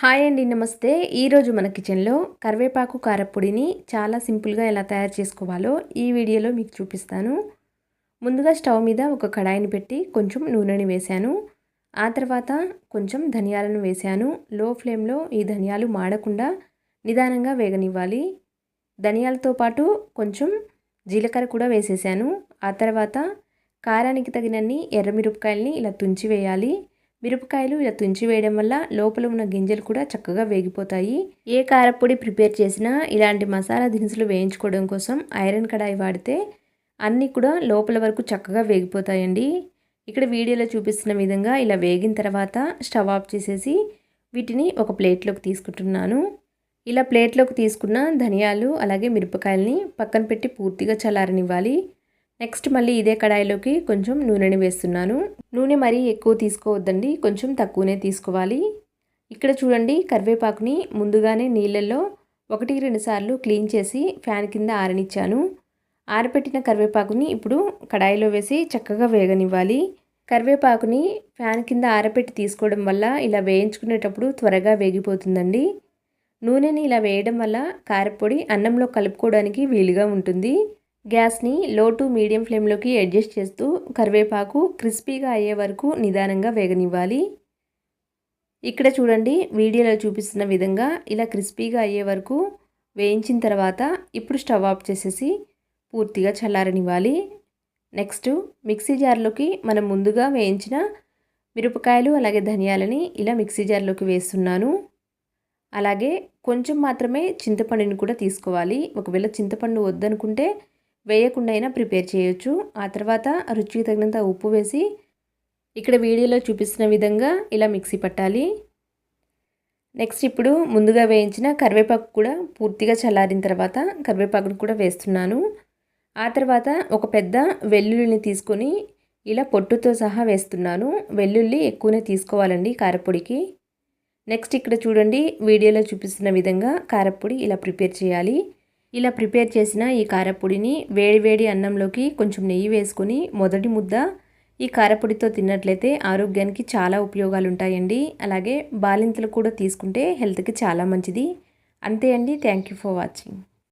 Hi అండి నమస్తే. ఈరోజు మన కిచెన్లో కరివేపాకు కారపొడిని చాలా సింపుల్గా ఎలా తయారు చేసుకోవాలో ఈ వీడియోలో మీకు చూపిస్తాను. ముందుగా స్టవ్ మీద ఒక కడాయిని పెట్టి కొంచెం నూనెని వేశాను. ఆ తర్వాత కొంచెం ధనియాలను వేశాను. లో ఫ్లేమ్లో ఈ ధనియాలు మాడకుండా నిదానంగా వేగనివ్వాలి. ధనియాలతో పాటు కొంచెం జీలకర్ర కూడా వేసేసాను. ఆ తర్వాత కారానికి తగినన్ని ఎర్రమిరపకాయలని ఇలా తుంచి వేయాలి. మిరపకాయలు ఇలా తుంచి వేయడం వల్ల లోపల ఉన్న గింజలు కూడా చక్కగా వేగిపోతాయి. ఏ కారపొడి ప్రిపేర్ చేసినా ఇలాంటి మసాలా దినుసులు వేయించుకోవడం కోసం ఐరన్ కడాయి వాడితే అన్నీ కూడా లోపల వరకు చక్కగా వేగిపోతాయండి. ఇక్కడ వీడియోలో చూపిస్తున్న విధంగా ఇలా వేగిన తర్వాత స్టవ్ ఆఫ్ చేసేసి వీటిని ఒక ప్లేట్లోకి తీసుకుంటున్నాను. ఇలా ప్లేట్లోకి తీసుకున్న ధనియాలు అలాగే మిరపకాయలని పక్కన పెట్టి పూర్తిగా చల్లారనివ్వాలి. నెక్స్ట్ మళ్ళీ ఇదే కడాయిలోకి కొంచెం నూనెని వేస్తున్నాను. నూనె మరీ ఎక్కువ తీసుకోవద్దండి కొంచెం తక్కువనే తీసుకోవాలి. ఇక్కడ చూడండి కరివేపాకుని ముందుగానే నీళ్ళల్లో ఒకటి రెండు సార్లు క్లీన్ చేసి ఫ్యాన్ కింద ఆరనిచ్చాను. ఆరపెట్టిన కరివేపాకుని ఇప్పుడు కడాయిలో వేసి చక్కగా వేగనివ్వాలి. కరివేపాకుని ఫ్యాన్ కింద ఆరపెట్టి తీసుకోవడం వల్ల ఇలా వేయించుకునేటప్పుడు త్వరగా వేగిపోతుందండి. నూనెని ఇలా వేయడం వల్ల కారపొడి అన్నంలో కలుపుకోవడానికి వీలుగా ఉంటుంది. గ్యాస్ని లో టు మీడియం ఫ్లేమ్లోకి అడ్జస్ట్ చేస్తూ కరివేపాకు క్రిస్పీగా అయ్యే వరకు నిదానంగా వేగనివ్వాలి. ఇక్కడ చూడండి వీడియోలో చూపిస్తున్న విధంగా ఇలా క్రిస్పీగా అయ్యే వరకు వేయించిన తర్వాత ఇప్పుడు స్టవ్ ఆఫ్ చేసేసి పూర్తిగా చల్లారనివ్వాలి. నెక్స్ట్ మిక్సీ జార్లోకి మనం ముందుగా వేయించిన మిరపకాయలు అలాగే ధనియాలని ఇలా మిక్సీ జార్లోకి వేస్తున్నాను. అలాగే కొంచెం మాత్రమే చింతపండుని కూడా తీసుకోవాలి. ఒకవేళ చింతపండు వద్దనుకుంటే వేయకుండా అయినా ప్రిపేర్ చేయొచ్చు. ఆ తర్వాత రుచికి తగినంత ఉప్పు వేసి ఇక్కడ వీడియోలో చూపిస్తున్న విధంగా ఇలా మిక్సీ పట్టాలి. నెక్స్ట్ ఇప్పుడు ముందుగా వేయించిన కరివేపాకు కూడా పూర్తిగా చల్లారిన తర్వాత కరివేపాకును కూడా వేస్తున్నాను. ఆ తర్వాత ఒక పెద్ద వెల్లుల్లిని తీసుకొని ఇలా పొట్టుతో సహా వేస్తున్నాను. వెల్లుల్లి ఎక్కువనే తీసుకోవాలండి కారపొడికి. నెక్స్ట్ ఇక్కడ చూడండి వీడియోలో చూపిస్తున్న విధంగా కారపొడి ఇలా ప్రిపేర్ చేయాలి. ఇలా ప్రిపేర్ చేసిన ఈ కారపొడిని వేడివేడి అన్నంలోకి కొంచెం నెయ్యి వేసుకొని మొదటి ముద్ద ఈ కారపొడితో తిన్నట్లయితే ఆరోగ్యానికి చాలా ఉపయోగాలు ఉంటాయండి అలాగే బాలింతలు కూడా తీసుకుంటే హెల్త్కి చాలా మంచిది. అంతే అండి. Thank you for watching.